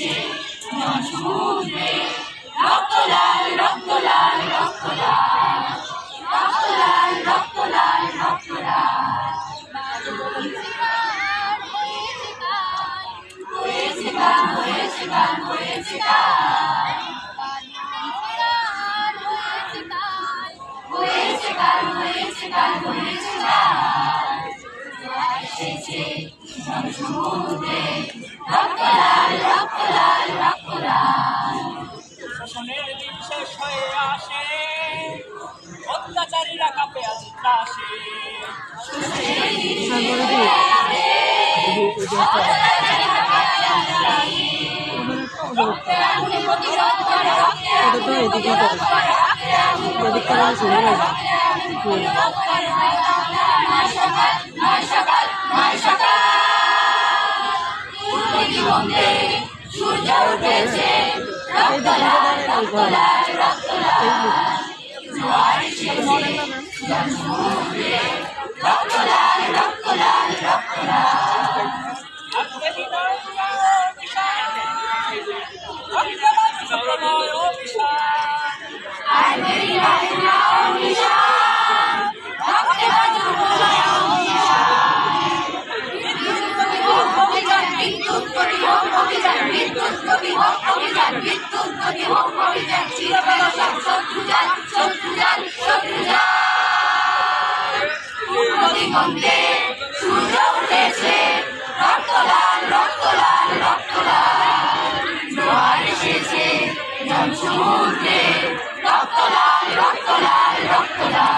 হয়েছে সমুদ্রে রক্ত লাল রক্ত লাল রক্ত লাল রক্ত লাল রক্ত লাল রক্ত গান হয়েছে গান রক্ত লাল শেষ হয়ে আসে। অত্যাচারীরা কাঁপে দিগন্তে সূর্য উঠেছে রক্ত বিদ্যুৎ গতি হোক বিদ্যুৎ দিগন্তে সূর্য উঠেছে রক্তলাল রক্তলাল রক্তলাল জোয়ার এসেছে জনসমুদ্রে। রক্তলাল রক্তলাল রক্তলাল